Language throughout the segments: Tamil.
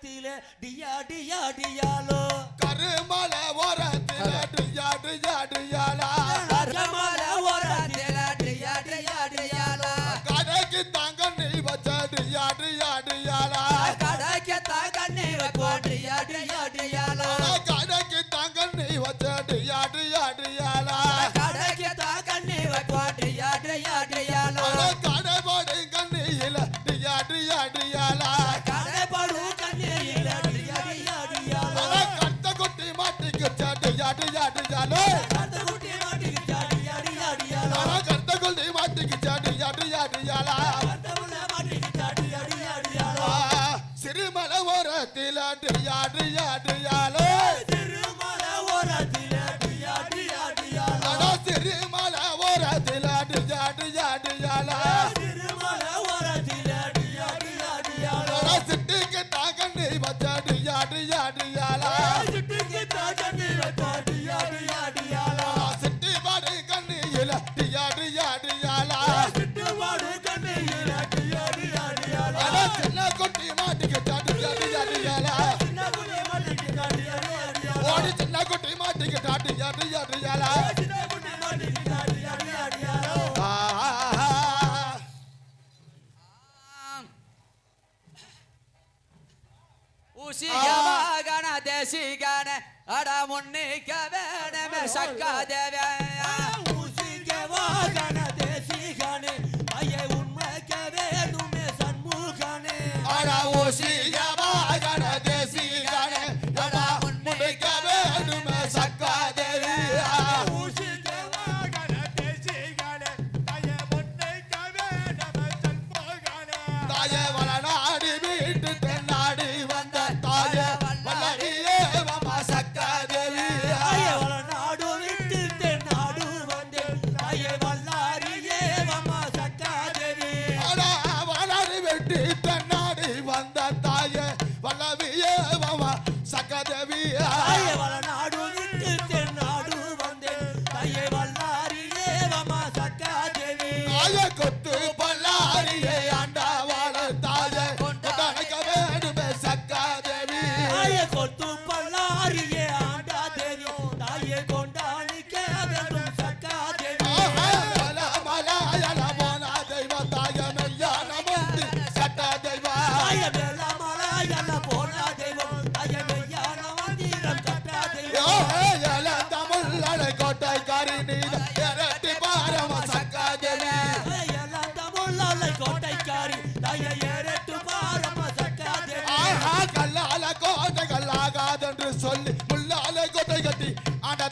ஓரத்திலே டியா டியா டியாலோ. கருமல ஓரத்திலே டியா டியா டியாலா.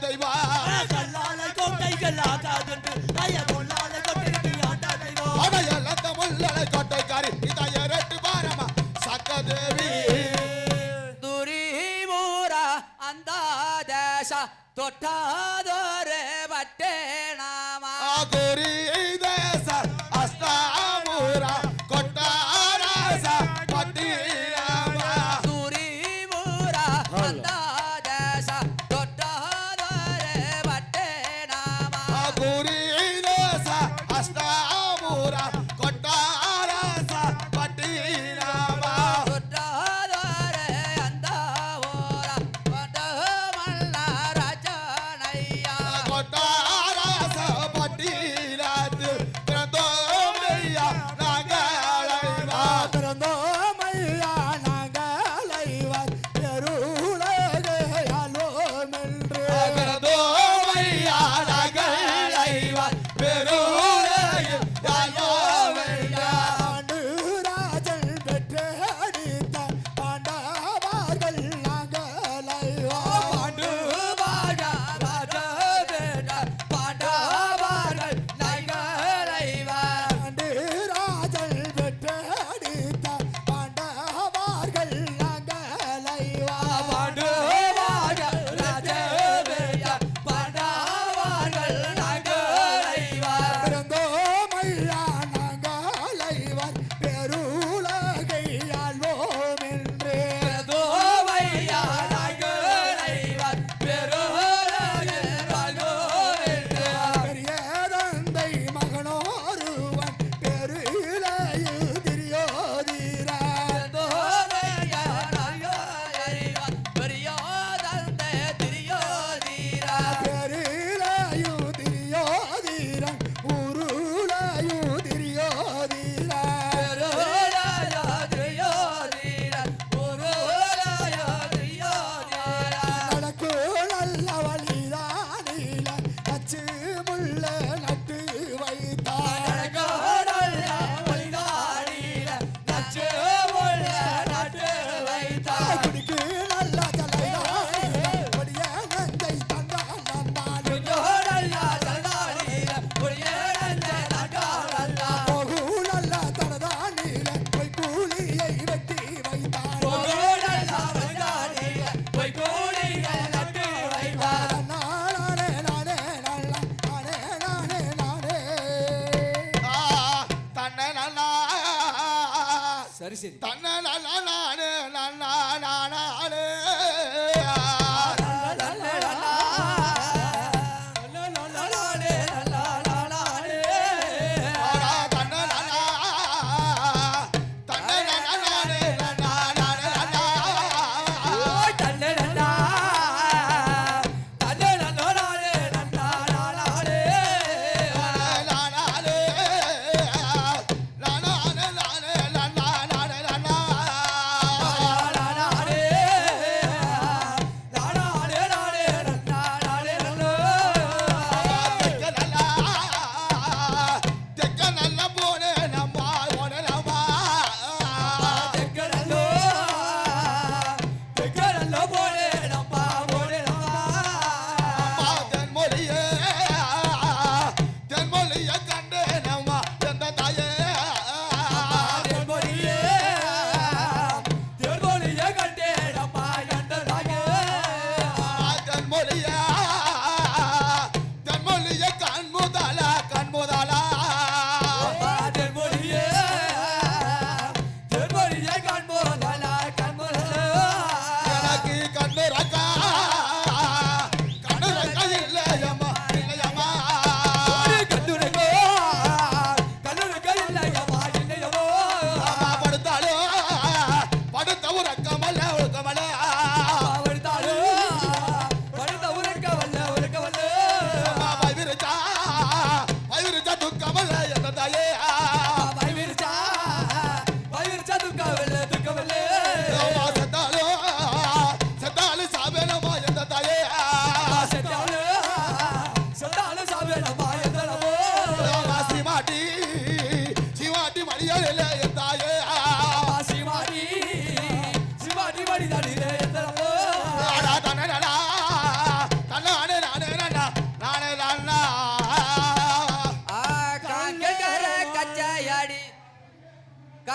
இறைவா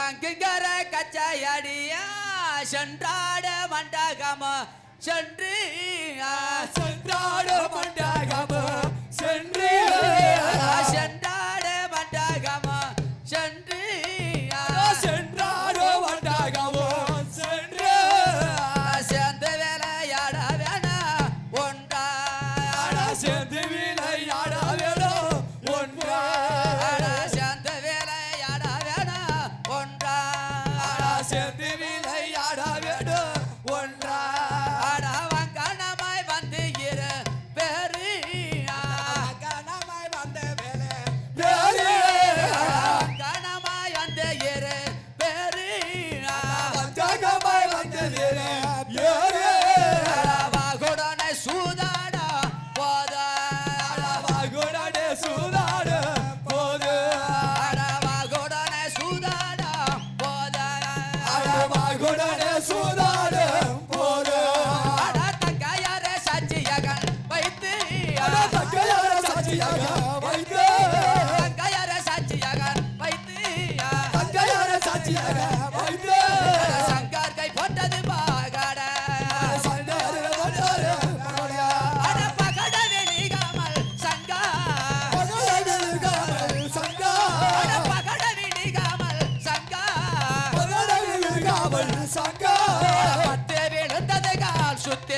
காங்கர கச்சையடியா சென்றாட மண்டகம சென்று சென்றாட மண்டகம சென்று.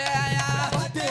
哎呀呀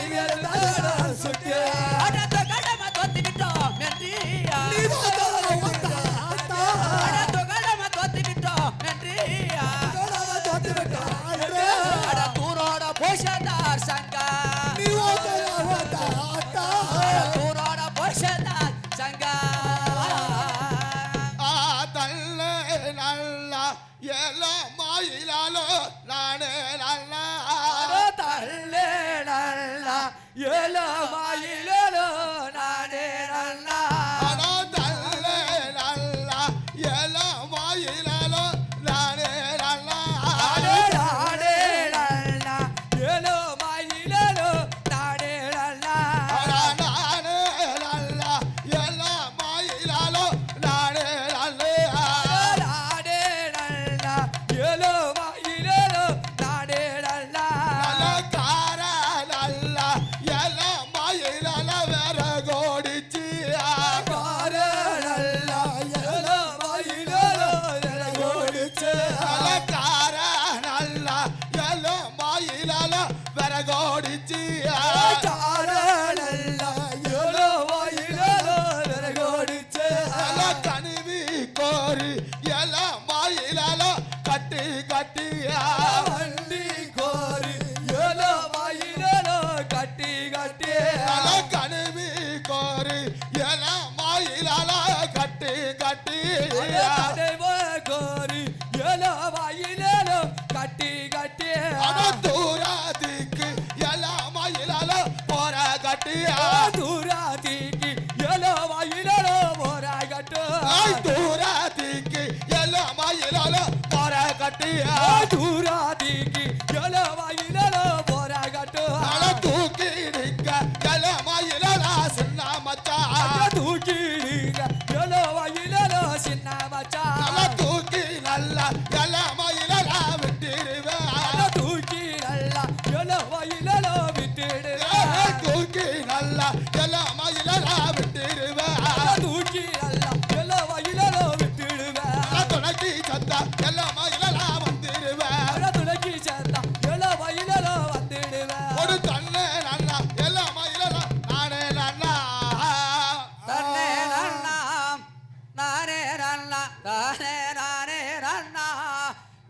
தானே நானே ரன்னா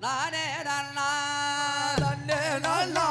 நானே ரன்னா. தன்னே நல்லா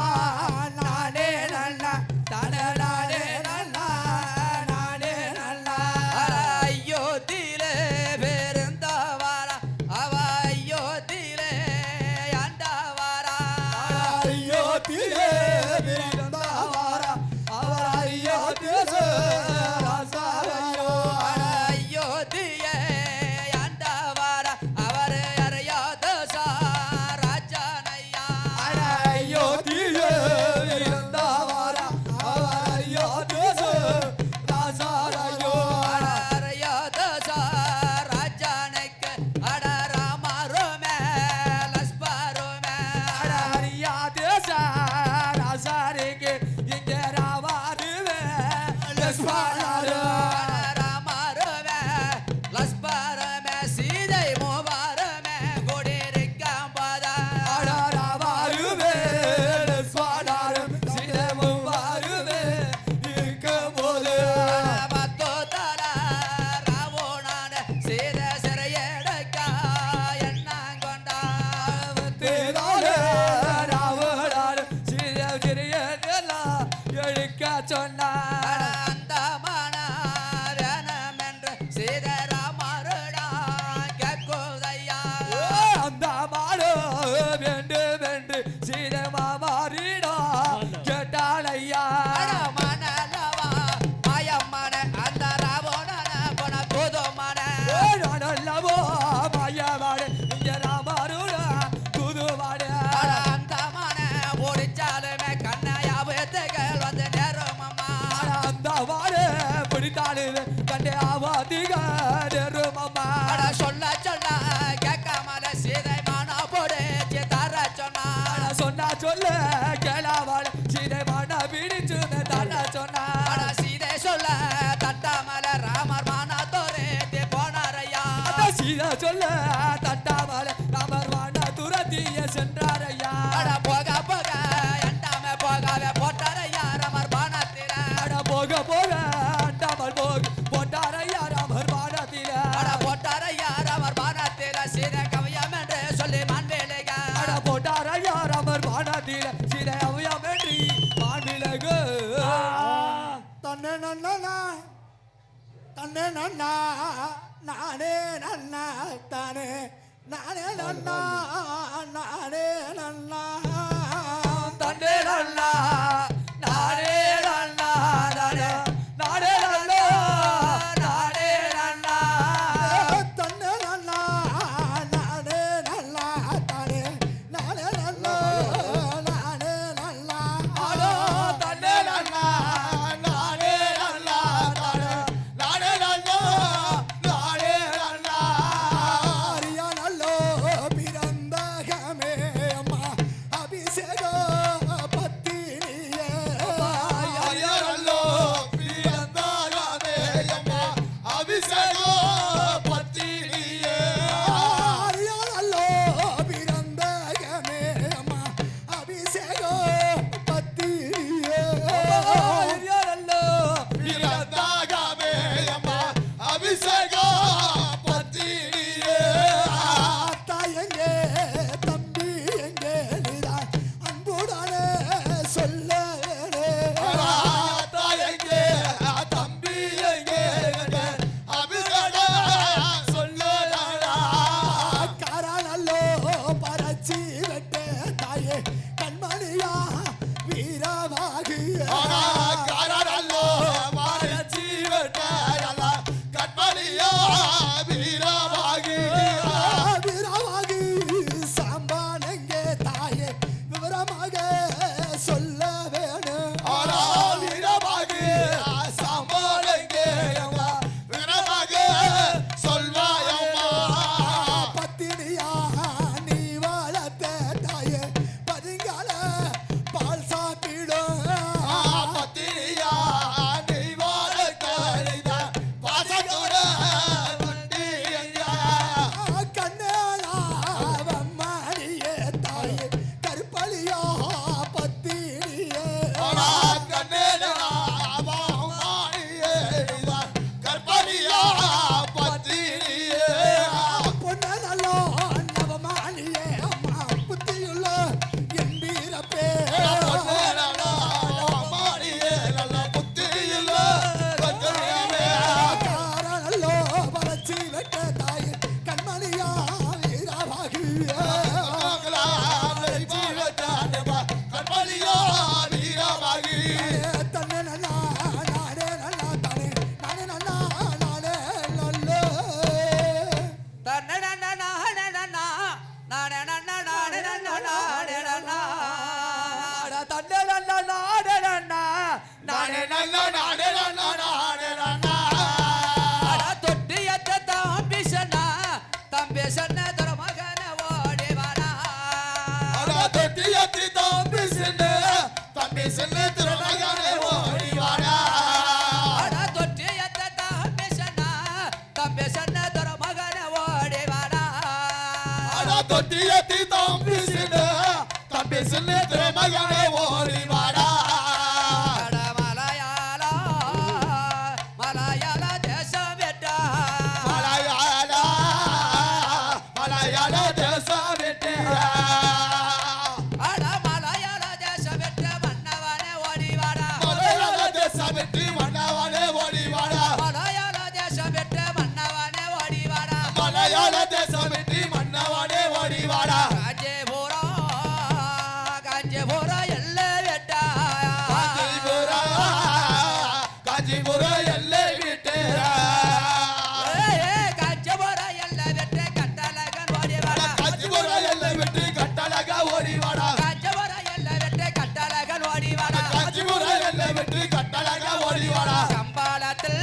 மார்பில சிறைய வெற்றி மார்பிலகு தன்னை நன்னா தன்னை நன்னா நானே நன்னா தானே நானே நன்னா நானே நன்னா. தன்னை நன்னா. Listen, let the I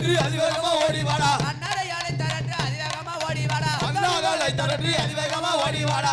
தரட்டு அதிவேகமா ஓடி வாடா. அண்ணாரை யானை தரட்டு அதிவேகமா ஓடி வாடா. அண்ணாரை தரட்டு அதிவேகமா ஓடி வாடா.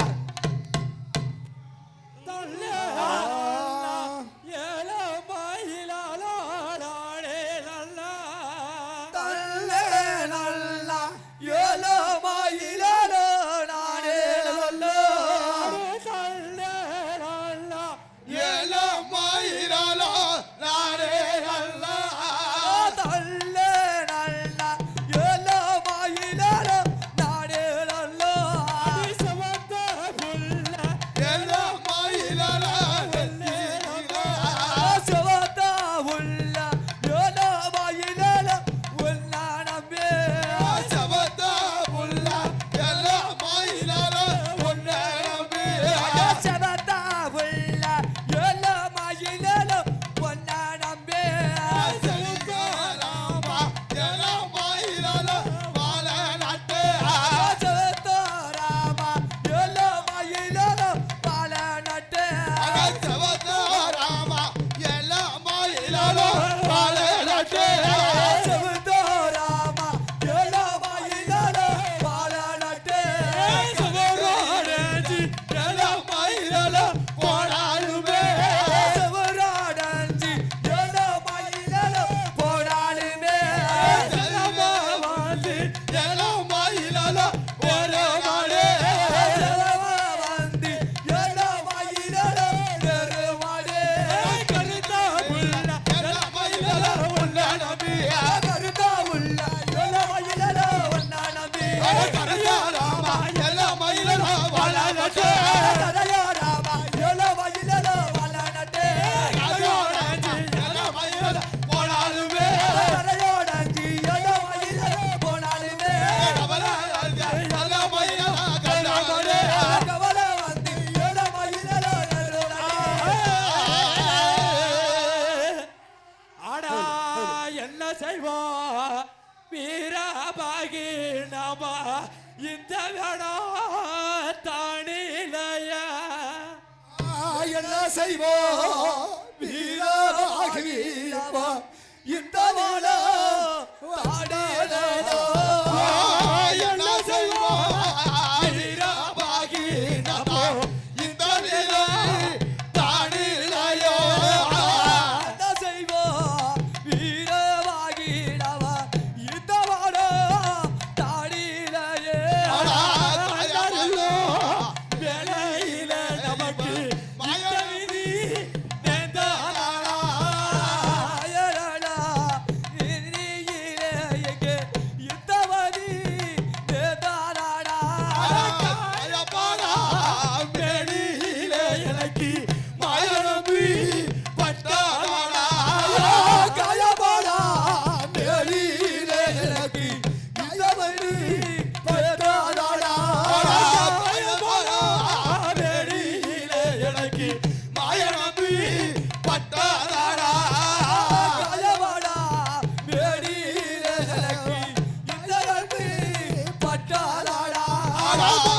Oh.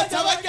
Kachawa